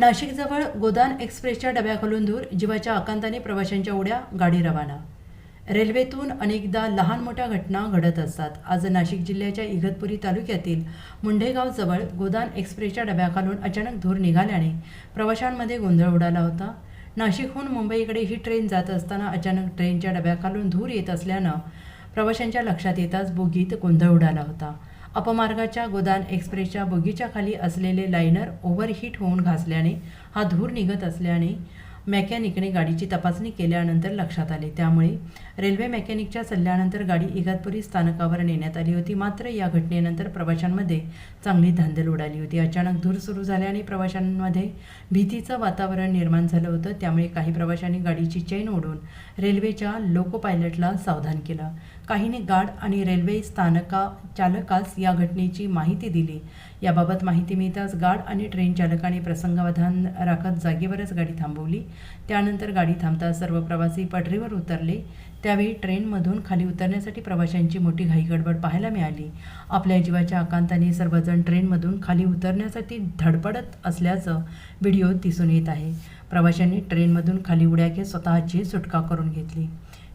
नाशिकजवळ गोदान एक्सप्रेसच्या डब्याखालून धूर जीवाच्या आकांताने प्रवाशांच्या उड्या गाडी रवाना. रेल्वेतून अनेकदा लहान मोठ्या घटना घडत असतात. आज नाशिक जिल्ह्याच्या इगतपुरी तालुक्यातील मुंढेगावजवळ गोदान एक्सप्रेसच्या डब्याखालून अचानक धूर निघाल्याने प्रवाशांमध्ये गोंधळ उडाला होता. नाशिकहून मुंबईकडे ही ट्रेन जात असताना अचानक ट्रेनच्या डब्याखालून धूर येत असल्यानं प्रवाशांच्या लक्षात येताच बोगीत गोंधळ उडाला होता. अपमार्गाच्या गोदान एक्सप्रेसच्या बोगीच्या खाली असलेले लायनर ओव्हरहीट होऊन घासल्याने हा धूर निघत असल्याने मेकॅनिकने गाडीची तपासणी केल्यानंतर लक्षात आले. त्यामुळे रेल्वे मेकॅनिकच्या सल्ल्यानंतर गाडी इगतपुरी स्थानकावर नेण्यात आली होती. मात्र या घटनेनंतर प्रवाशांमध्ये चांगली धांदल उडाली होती. अचानक धूर सुरू झाल्याने प्रवाशांमध्ये भीतीचं वातावरण निर्माण झालं होतं. त्यामुळे काही प्रवाशांनी गाडीची चेन ओढून रेल्वेच्या लोको पायलटला सावधान केलं. काहींनी गार्ड आणि रेल्वे स्थानका चालकास या घटनेची माहिती दिली. याबाबत माहिती मिळताच गार्ड आणि ट्रेन चालकाने प्रसंगावधान राखत जागेवरच गाडी थांबवली. त्यानंतर गाडी थांबता सर्व प्रवासी पटरीवर उतरले. त्यावेळी ट्रेनमधून खाली उतरण्यासाठी प्रवाशांची मोठी घाई गडबड पाहायला मिळाली. आपल्या जीवाच्या आकांताने सर्वजण ट्रेनमधून खाली उतरण्यासाठी धडपडत असल्याचं व्हिडिओत दिसून येत आहे. प्रवाशांनी ट्रेनमधून खाली उड्या घेत स्वतःची सुटका करून घेतली.